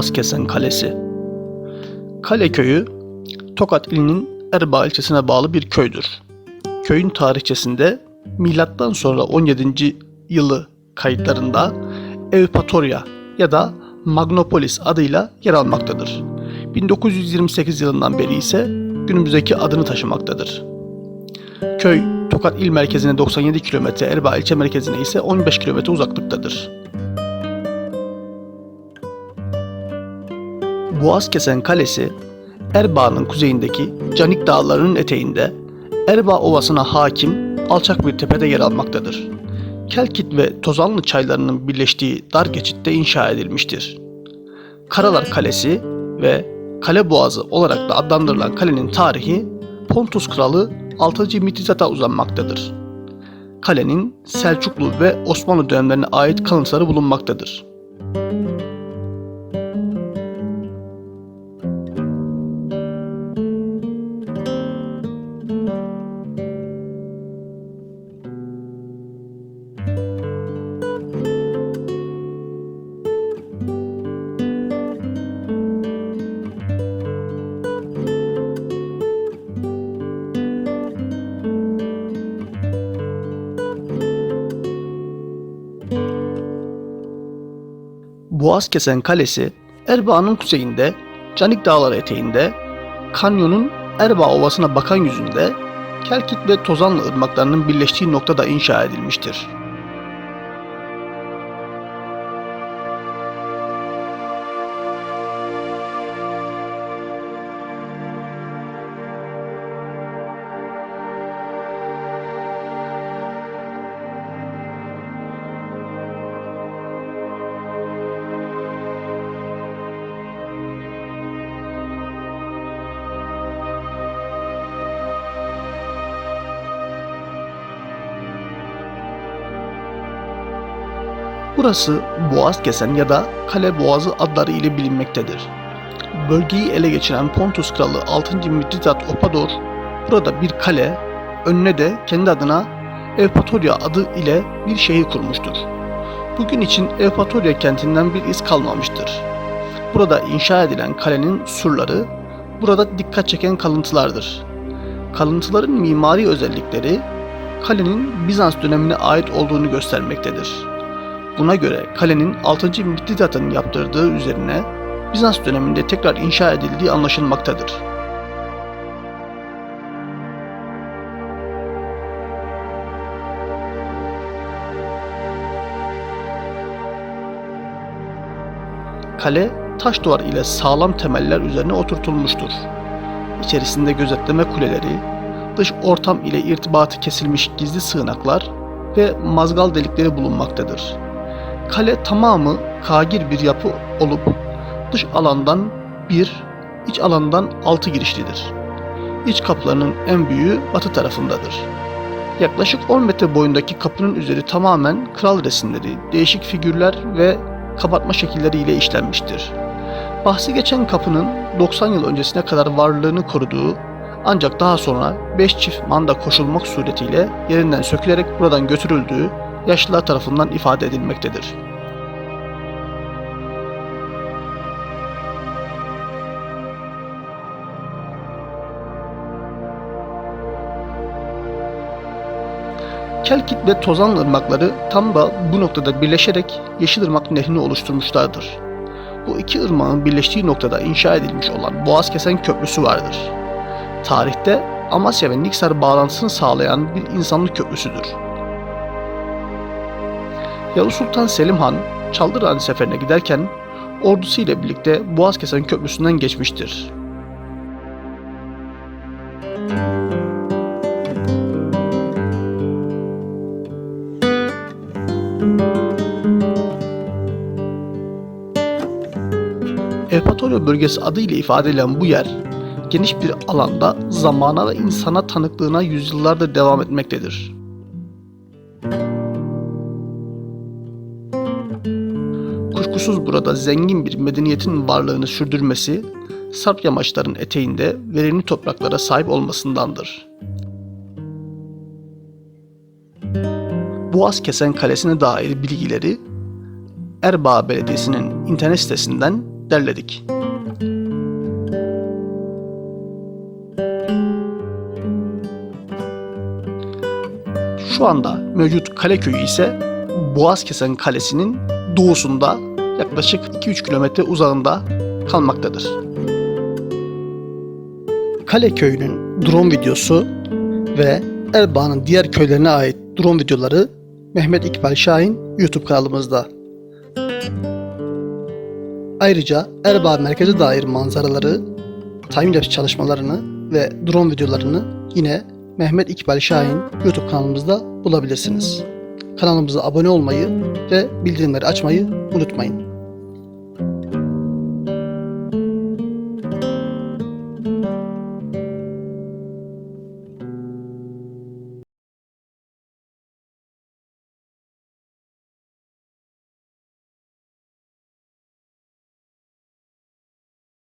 Boğazkesen Kalesi Kale köyü Tokat ilinin Erbaa ilçesine bağlı bir köydür. Köyün tarihçesinde milattan sonra 17. yılı kayıtlarında Evpatorya ya da Magnopolis adıyla yer almaktadır. 1928 yılından beri ise günümüzdeki adını taşımaktadır. Köy Tokat il merkezine 97 km, Erbaa ilçe merkezine ise 15 km uzaklıktadır. Boğazkesen Kalesi, Erbaa'nın kuzeyindeki Canik Dağları'nın eteğinde Erbaa Ovası'na hakim alçak bir tepede yer almaktadır. Kelkit ve Tozanlı çaylarının birleştiği dar geçitte inşa edilmiştir. Karalar Kalesi ve Kale Boğazı olarak da adlandırılan kalenin tarihi Pontus Kralı 6. Mitrizat'a uzanmaktadır. Kalenin Selçuklu ve Osmanlı dönemlerine ait kalıntıları bulunmaktadır. Boğazkesen Kalesi, Erbaa'nın kuzeyinde, Canik Dağları eteğinde, kanyonun Erbaa Ovası'na bakan yüzünde, Kelkit ve Tozanlı ırmaklarının birleştiği noktada inşa edilmiştir. Burası Boğazkesen ya da Kale Boğazı adları ile bilinmektedir. Bölgeyi ele geçiren Pontus Kralı 6. Mitrizat Opador burada bir kale, önüne de kendi adına Evpatorya adı ile bir şehir kurmuştur. Bugün için Evpatorya kentinden bir iz kalmamıştır. Burada inşa edilen kalenin surları burada dikkat çeken kalıntılardır. Kalıntıların mimari özellikleri kalenin Bizans dönemine ait olduğunu göstermektedir. Buna göre kalenin 6. Mitrizat'ın yaptırdığı üzerine Bizans döneminde tekrar inşa edildiği anlaşılmaktadır. Kale taş duvar ile sağlam temeller üzerine oturtulmuştur. İçerisinde gözetleme kuleleri, dış ortam ile irtibatı kesilmiş gizli sığınaklar ve mazgal delikleri bulunmaktadır. Kale tamamı kagir bir yapı olup dış alandan bir, iç alandan altı girişlidir. İç kapılarının en büyüğü batı tarafındadır. Yaklaşık 10 metre boyundaki kapının üzeri tamamen kral resimleri, değişik figürler ve kabartma şekilleriyle işlenmiştir. Bahsi geçen kapının 90 yıl öncesine kadar varlığını koruduğu ancak daha sonra 5 çift manda koşulmak suretiyle yerinden sökülerek buradan götürüldüğü yaşlılar tarafından ifade edilmektedir. Kelkit ve Tozanlı ırmakları tam da bu noktada birleşerek Yeşilırmak Nehri'ni oluşturmuşlardır. Bu iki ırmağın birleştiği noktada inşa edilmiş olan Boğazkesen Köprüsü vardır. Tarihte Amasya ve Niksar bağlantısını sağlayan bir insanlık köprüsüdür. Yavuz Sultan Selim Han, Çaldıran seferine giderken ordusu ile birlikte Boğazkesen Köprüsü'nden geçmiştir. Evpatorya bölgesi adıyla ifade edilen bu yer, geniş bir alanda zamana ve insana tanıklığına yüzyıllardır devam etmektedir. Kuşkusuz burada zengin bir medeniyetin varlığını sürdürmesi, Sarp yamaçların eteğinde verimli topraklara sahip olmasındandır. Boğaz Kesen Kalesi'ne dair bilgileri Erbaa Belediyesi'nin internet sitesinden derledik. Şu anda mevcut kale köyü ise Boğazkesen Kalesi'nin doğusunda yaklaşık 2-3 kilometre uzağında kalmaktadır. Kale köyünün drone videosu ve Erbaa'nın diğer köylerine ait drone videoları Mehmet İkbal Şahin YouTube kanalımızda. Ayrıca Erbaa merkeze dair manzaraları, timelapse çalışmalarını ve drone videolarını yine Mehmet İkbal Şahin YouTube kanalımızda bulabilirsiniz. Kanalımıza abone olmayı ve bildirimleri açmayı unutmayın.